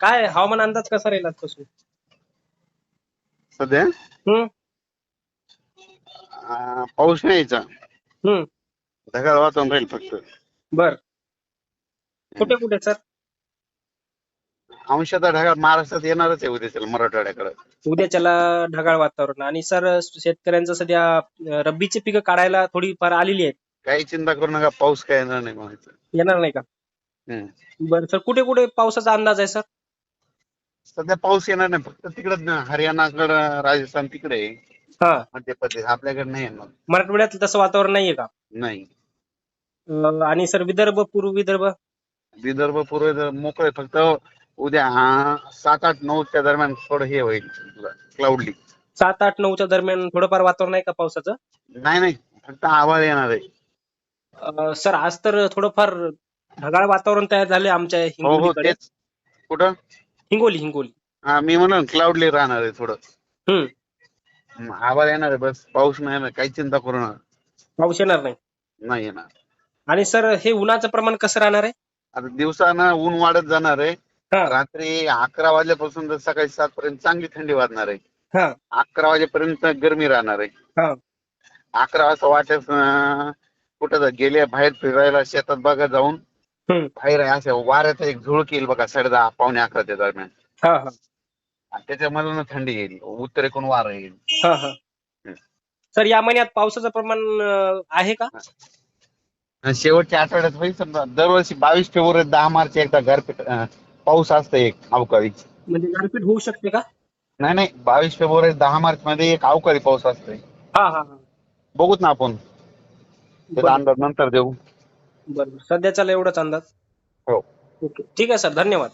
काय हवामान अंदाज कसा राहील आजपासून? सध्या? हम्म. अं, पाऊस नाही यायचा. हम्म. ढगाळ वातावरण राहील फक्त. बर. कुठे कुठे सर? अंशतः ढगाळ महाराष्ट्रात येणारच आहे उद्या मराठवाड्याकडे. उद्याच्याला ढगाळ वातावरण. आणि सर शेतकऱ्यांचं सध्या अं, रब्बीची पिकं काढायला थोडीफार आलेली आहेत. काही चिंता करू नका पाऊस काय येणार नाही म्हणायचं. येणार नाही का? हम्म. बरं सर कुठे कुठे पावसाचा अंदाज आहे सर? सध्या पाऊस येणार नाही फक्त तिकडं हरियाणाकडं राजस्थान तिकडे आहे. हा. मध्य प्रदेश आपल्याकडे नाही येणार मराठवाड्यात तसं वातावरण नाहीये का? नाही. अं, आणि सर विदर्भ पूर्व विदर्भ? विदर्भ पूर्व विदर्भ मोकळे फक्त उद्या हा, सात आठ नऊच्या दरम्यान थोडं हे होईल क्लाउडली सात आठ नऊच्या दरम्यान थोडंफार वातावरण आहे का पावसाचं? नाही नाही फक्त आवाज येणार आहे. अं, सर आज तर थोडंफार ढगाळ वातावरण तयार झाले आमच्या हो हो हिंगोलीकडे. तेच. कुठं? हिंगोली हिंगोली. हा मी म्हणून क्लाउडली राहणार आहे थोडं. हम्म. हम्म, आवाज येणार आहे बस. पाऊस नाही येणार काही चिंता करू नका. पाऊस येणार नाही. नाही येणार. आणि सर हे उन्हाचं प्रमाण कसं राहणार आहे? आता दिवसानं ऊन वाढत जाणार आहे. हा. रात्री अकरा वाजल्यापासून तर सकाळी सात पर्यंत चांगली थंडी वाजणार आहे. हा. अकरा वाजेपर्यंत गरमी राहणार आहे. हा. अकरा वाजता वाटत कुठं गेले बाहेर फिरायला शेतात बघा जाऊन बाहेर आहे अशा वाऱ्याचा एक झुळूक येईल बघा साडे दहा पावणे अकराच्या दरम्यान. हा हा. आणि त्याच्यामधून थंडी येईल उत्तरेकडून वारं येईल. हा हा. सर या महिन्यात पावसाचं प्रमाण अं, आहे का? आणि शेवटच्या आठवड्यात होईल समजा दरवर्षी बावीस फेब्रुवारी दहा मार्च एकदा गारपीट अं, पाऊस असतं एक अवकाळी. म्हणजे गारपीट होऊ शकते का? नाही नाही. बावीस फेब्रुवारी दहा मार्च मध्ये एक अवकाळी पाऊस असतोय. हा हा हा. बघूत ना आपण. त्याचा बरं. अंदाज नंतर देऊ. बरं सध्याच्याला एवढाच अंदाज? हो. ओके. ठीक आहे सर. धन्यवाद.